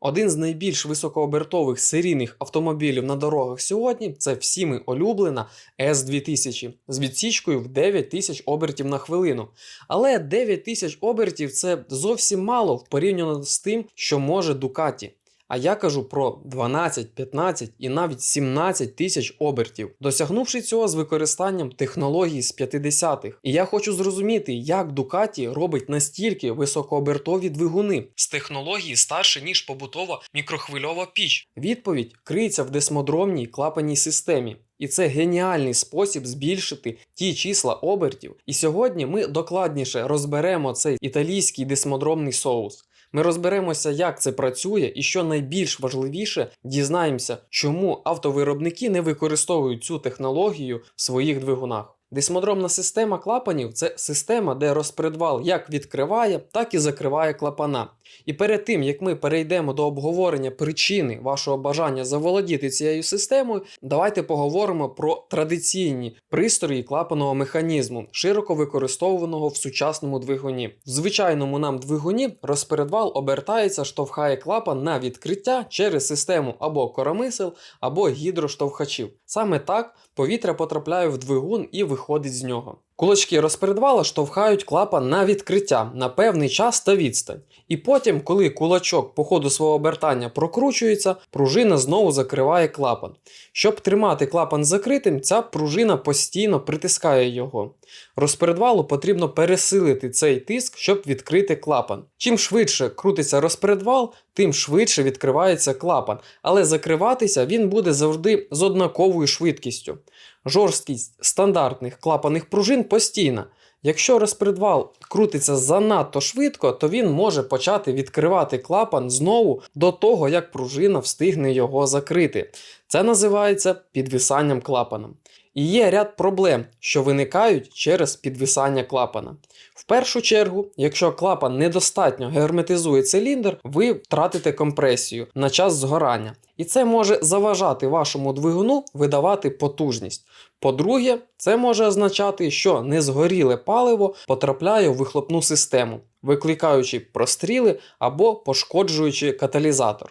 Один з найбільш високообертових серійних автомобілів на дорогах сьогодні це всіми улюблена S2000 з відсічкою в 9000 обертів на хвилину. Але 9000 обертів це зовсім мало порівняно з тим, що може Ducati. А я кажу про 12, 15 і навіть 17 тисяч обертів, досягнувши цього з використанням технологій з 50-х. І я хочу зрозуміти, як Ducati робить настільки високообертові двигуни з технології старше ніж побутова мікрохвильова піч. Відповідь криється в десмодромній клапаній системі. І це геніальний спосіб збільшити ті числа обертів. І сьогодні ми докладніше розберемо цей італійський десмодромний соус. Ми розберемося, як це працює, і що найбільш важливіше, дізнаємося, чому автовиробники не використовують цю технологію в своїх двигунах. Десмодромна система клапанів це система, де розпредвал як відкриває, так і закриває клапана. І перед тим як ми перейдемо до обговорення причини вашого бажання заволодіти цією системою, давайте поговоримо про традиційні пристрої клапаного механізму, широко використовуваного в сучасному двигуні. В звичайному нам двигуні розпередвал обертається, штовхає клапан на відкриття через систему або коромисел, або гідроштовхачів. Саме так повітря потрапляє в двигун і виходить з нього. Кулачки розпередвала штовхають клапан на відкриття на певний час та відстань. І потім, коли кулачок по ходу свого обертання прокручується, пружина знову закриває клапан. Щоб тримати клапан закритим, ця пружина постійно притискає його. Розпередвалу потрібно пересилити цей тиск, щоб відкрити клапан. Чим швидше крутиться розпередвал, тим швидше відкривається клапан, але закриватися він буде завжди з однаковою швидкістю. Жорсткість стандартних клапаних пружин постійна. Якщо розпредвал крутиться занадто швидко, то він може почати відкривати клапан знову до того, як пружина встигне його закрити. Це називається підвисанням клапана. І є ряд проблем, що виникають через підвисання клапана. В першу чергу, якщо клапан недостатньо герметизує циліндр, ви втратите компресію на час згорання, і це може заважати вашому двигуну видавати потужність. По-друге, це може означати, що незгоріле паливо потрапляє в вихлопну систему, викликаючи простріли або пошкоджуючи каталізатор.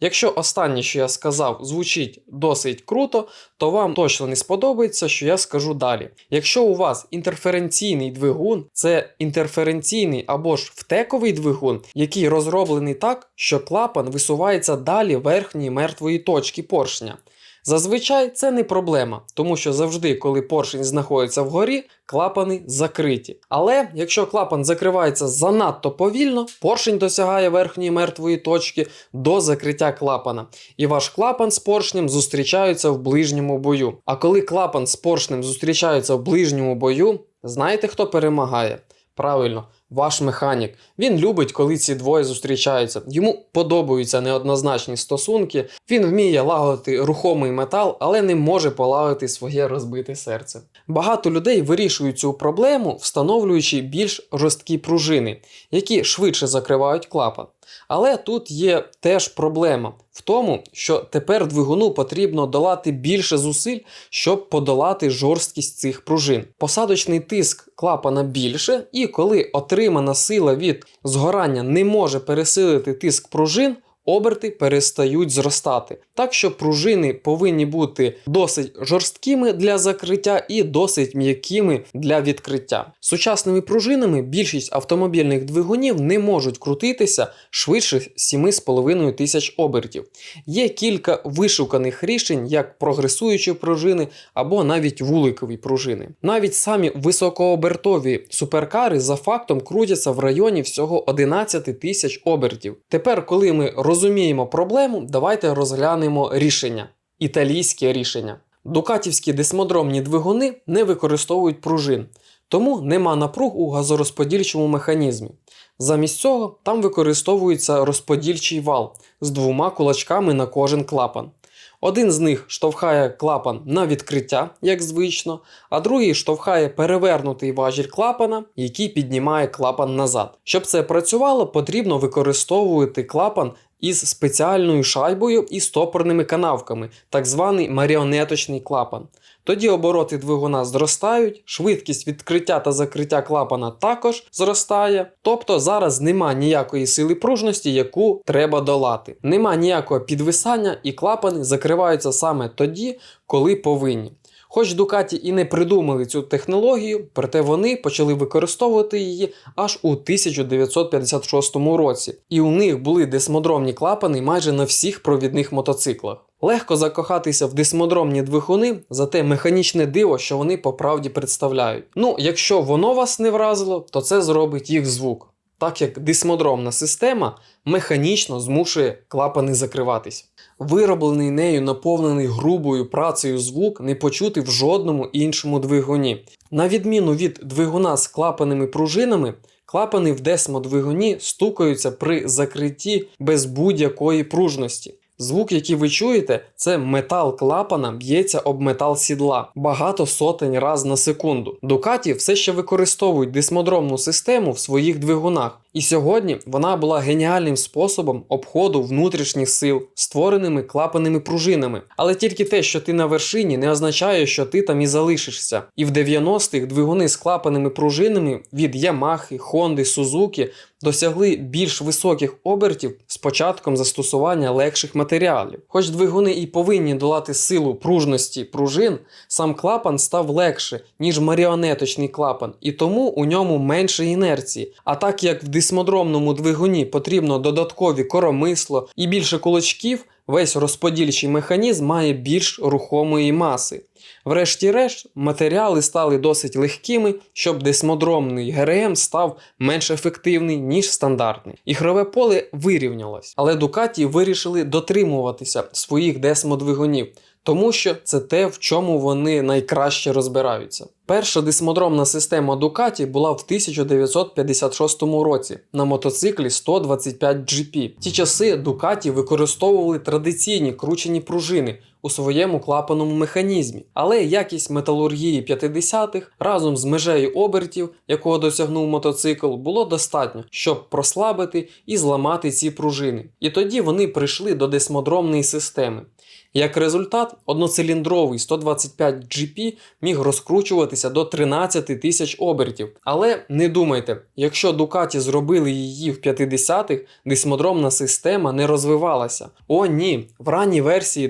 Якщо останнє, що я сказав, звучить досить круто, то вам точно не сподобається, що я скажу далі. Якщо у вас інтерференційний двигун, це інтерференційний або ж втековий двигун, який розроблений так, що клапан висувається далі верхньої мертвої точки поршня. Зазвичай це не проблема, тому що завжди, коли поршень знаходиться вгорі, клапани закриті. Але якщо клапан закривається занадто повільно, поршень досягає верхньої мертвої точки до закриття клапана, і ваш клапан з поршнем зустрічаються в ближньому бою. А коли клапан з поршнем зустрічаються в ближньому бою, знаєте хто перемагає? Правильно, ваш механік. Він любить, коли ці двоє зустрічаються. Йому подобаються неоднозначні стосунки. Він вміє лагодити рухомий метал, але не може полагодити своє розбите серце. Багато людей вирішують цю проблему, встановлюючи більш жорсткі пружини, які швидше закривають клапан. Але тут є теж проблема в тому, що тепер двигуну потрібно долати більше зусиль, щоб подолати жорсткість цих пружин. Посадочний тиск клапана більше, і коли отримана сила від згорання не може пересилити тиск пружин. Оберти перестають зростати. Так що пружини повинні бути досить жорсткими для закриття і досить м'якими для відкриття. Сучасними пружинами більшість автомобільних двигунів не можуть крутитися швидше 7,5 тисяч обертів. Є кілька вишуканих рішень, як прогресуючі пружини або навіть вуликові пружини. Навіть самі високообертові суперкари за фактом крутяться в районі всього 11 тисяч обертів. Тепер, коли ми розуміємо проблему, давайте розглянемо рішення. Італійське рішення. Дукатівські десмодромні двигуни не використовують пружин, тому нема напруг у газорозподільчому механізмі. Замість цього там використовується розподільчий вал з двома кулачками на кожен клапан. Один з них штовхає клапан на відкриття, як звично, а другий штовхає перевернутий важіль клапана, який піднімає клапан назад. Щоб це працювало, потрібно використовувати клапан із спеціальною шайбою і стопорними канавками, так званий маріонеточний клапан. Тоді обороти двигуна зростають, швидкість відкриття та закриття клапана також зростає. Тобто зараз нема ніякої сили пружності, яку треба долати. Нема ніякого підвисання, і клапани закриваються саме тоді, коли повинні. Хоч Дукаті і не придумали цю технологію, проте вони почали використовувати її аж у 1956 році, і у них були десмодромні клапани майже на всіх провідних мотоциклах. Легко закохатися в десмодромні двигуни, зате механічне диво, що вони по правді представляють. Ну, якщо воно вас не вразило, то це зробить їх звук, так як дисмодромна система механічно змушує клапани закриватись. Вироблений нею наповнений грубою працею звук не почути в жодному іншому двигуні. На відміну від двигуна з клапаними пружинами, клапани в десмодвигуні стукаються при закритті без будь-якої пружності. Звук, який ви чуєте, це метал клапана б'ється об метал сідла багато сотень раз на секунду. Дукаті все ще використовують дисмодромну систему в своїх двигунах, і сьогодні вона була геніальним способом обходу внутрішніх сил, створеними клапаними пружинами. Але тільки те, що ти на вершині, не означає, що ти там і залишишся. І в 90-х двигуни з клапаними пружинами від Ямахи, Хонди, Сузуки досягли більш високих обертів з початком застосування легших матеріалів. Хоч двигуни і повинні долати силу пружності пружин, сам клапан став легше, ніж маріонеточний клапан, і тому у ньому менше інерції. А так як в дисмодромному двигуні потрібно додаткові коромисло і більше кулачків, весь розподільчий механізм має більш рухомої маси. Врешті-решт, матеріали стали досить легкими, щоб десмодромний ГРМ став менш ефективний, ніж стандартний. Ігрове поле вирівнялось, але Дукаті вирішили дотримуватися своїх десмодвигунів, тому що це те, в чому вони найкраще розбираються. Перша дисмодромна система Ducati була в 1956 році на мотоциклі 125 GP. Ті часи Ducati використовували традиційні кручені пружини у своєму клапаному механізмі, але якість металургії 50-х разом з межею обертів, якого досягнув мотоцикл, було достатньо, щоб прослабити і зламати ці пружини. І тоді вони прийшли до десмодромної системи. Як результат, одноциліндровий 125 GP міг розкручуватися до 13 тисяч обертів. Але не думайте, якщо Ducati зробили її в 50-х, дисмодромна система не розвивалася. О, ні, в ранній версії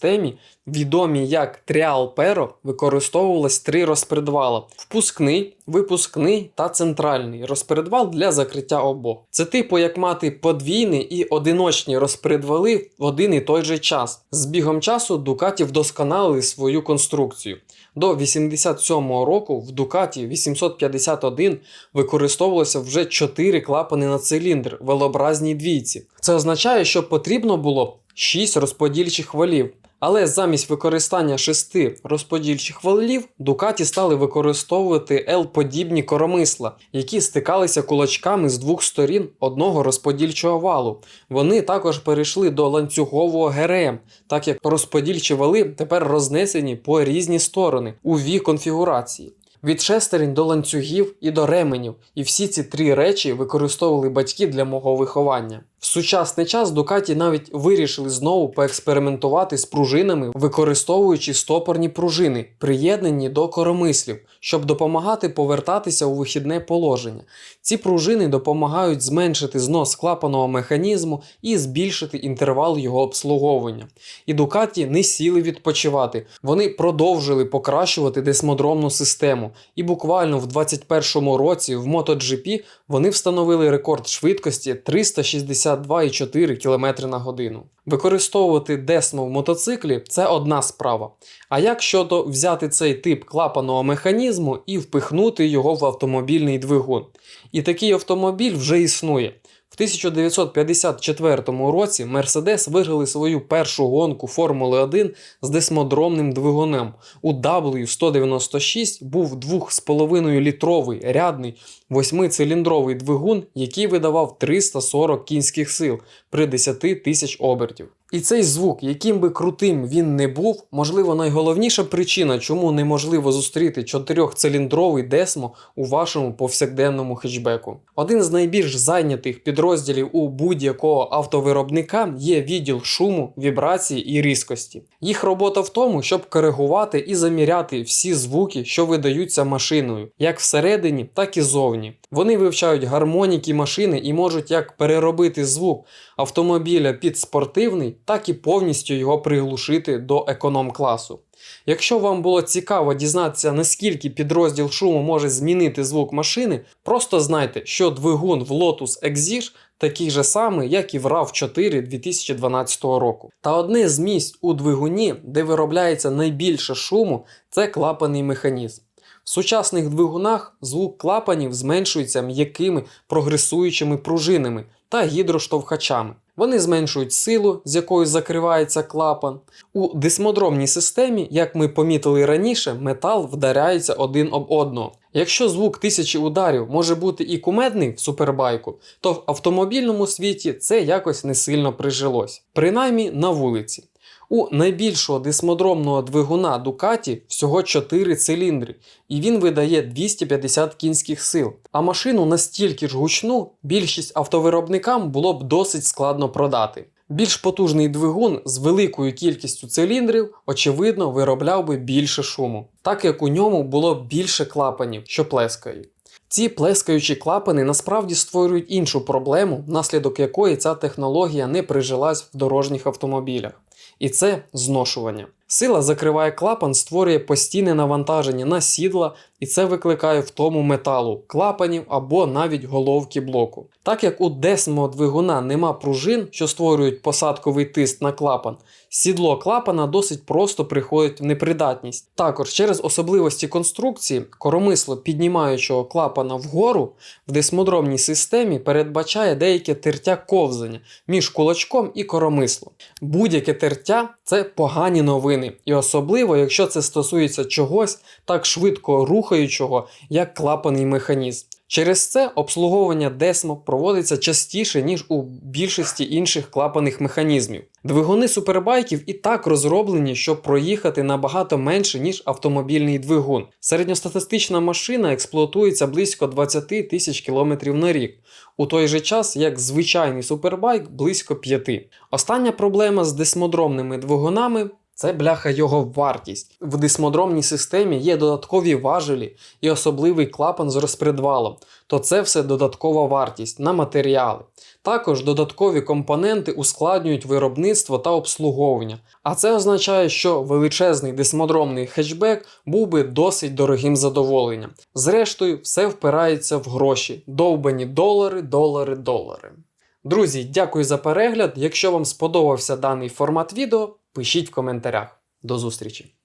десмосистемі, відомі як Trial Pero, використовувалось три розпредвала: впускний, випускний та центральний розпредвал для закриття обох. Це типу як мати подвійні і одиночні розпредвали в один і той же час. З бігом часу Ducati вдосконалили свою конструкцію. До 87-го року в Ducati 851 використовувалося вже 4 клапани на циліндр в велобразній двійці. Це означає, що потрібно було 6 розподільчих валів. Але замість використання шести розподільчих валів Дукаті стали використовувати L-подібні коромисла, які стикалися кулачками з двох сторін одного розподільчого валу. Вони також перейшли до ланцюгового ГРМ, так як розподільчі вали тепер рознесені по різні сторони у V-конфігурації. Від шестерень до ланцюгів і до ременів, і всі ці три речі використовували батьки для мого виховання. В сучасний час Дукаті навіть вирішили знову поекспериментувати з пружинами, використовуючи стопорні пружини, приєднані до коромислів, щоб допомагати повертатися у вихідне положення. Ці пружини допомагають зменшити знос клапаного механізму і збільшити інтервал його обслуговування. І Дукаті не сіли відпочивати, вони продовжили покращувати десмодромну систему. І буквально в 2021 році в MotoGP вони встановили рекорд швидкості 360 52,4 км на годину. Використовувати десно в мотоциклі це одна справа. А як щодо взяти цей тип клапаного механізму і впихнути його в автомобільний двигун? І такий автомобіль вже існує. В 1954 році Мерседес виграли свою першу гонку Формули 1 з десмодромним двигунем. У W196 був 2,5 літровий рядний восьмициліндровий двигун, який видавав 340 кінських сил при 10 тисяч обертів. І цей звук, яким би крутим він не був, можливо, найголовніша причина, чому неможливо зустріти чотирьохциліндровий Desmo у вашому повсякденному хетчбеку. Один з найбільш зайнятих підрозділів у будь-якого автовиробника є відділ шуму, вібрації і різкості. Їх робота в тому, щоб коригувати і заміряти всі звуки, що видаються машиною, як всередині, так і зовні. Вони вивчають гармоніки машини і можуть як переробити звук автомобіля під спортивний, так і повністю його приглушити до економ-класу. Якщо вам було цікаво дізнатися, наскільки підрозділ шуму може змінити звук машини, просто знайте, що двигун в Lotus Exige такий же самий, як і в RAV4 2012 року. Та одне з місць у двигуні, де виробляється найбільше шуму, це клапаний механізм. В сучасних двигунах звук клапанів зменшується м'якими прогресуючими пружинами та гідроштовхачами. Вони зменшують силу, з якою закривається клапан. У дисмодромній системі, як ми помітили раніше, метал вдаряється один об одного. Якщо звук тисячі ударів може бути і кумедний в супербайку, то в автомобільному світі це якось не сильно прижилось, принаймні на вулиці. У найбільшого дисмодромного двигуна Ducati всього 4 циліндри, і він видає 250 кінських сил. А машину настільки ж гучну, більшість автовиробникам було б досить складно продати. Більш потужний двигун з великою кількістю циліндрів, очевидно, виробляв би більше шуму, так як у ньому було більше клапанів, що плескають. Ці плескаючі клапани насправді створюють іншу проблему, внаслідок якої ця технологія не прижилась в дорожніх автомобілях. І це зношування. Сила закриває клапан, створює постійне навантаження на сідла, і це викликає втому металу, клапанів або навіть головки блоку. Так як у десмо двигуна нема пружин, що створюють посадковий тиск на клапан, сідло клапана досить просто приходить в непридатність. Також через особливості конструкції коромисло піднімаючого клапана вгору в десмодромній системі передбачає деяке тертя ковзання між кулачком і коромислом. Будь-яке тертя це погані новини, і особливо, якщо це стосується чогось так швидко рухаючого, як клапаний механізм. Через це обслуговування Desmo проводиться частіше, ніж у більшості інших клапаних механізмів. Двигуни супербайків і так розроблені, щоб проїхати набагато менше, ніж автомобільний двигун. Середньостатистична машина експлуатується близько 20 тисяч кілометрів на рік, у той же час як звичайний супербайк близько 5. Остання проблема з десмодромними двигунами це бляха його вартість. В дисмодромній системі є додаткові важелі і особливий клапан з розпредвалом, то це все додаткова вартість на матеріали. Також додаткові компоненти ускладнюють виробництво та обслуговування. А це означає, що величезний дисмодромний хетчбек був би досить дорогим задоволенням. Зрештою, все впирається в гроші. Довбані долари, долари, долари. Друзі, дякую за перегляд. Якщо вам сподобався даний формат відео, пишіть в коментарях. До зустрічі!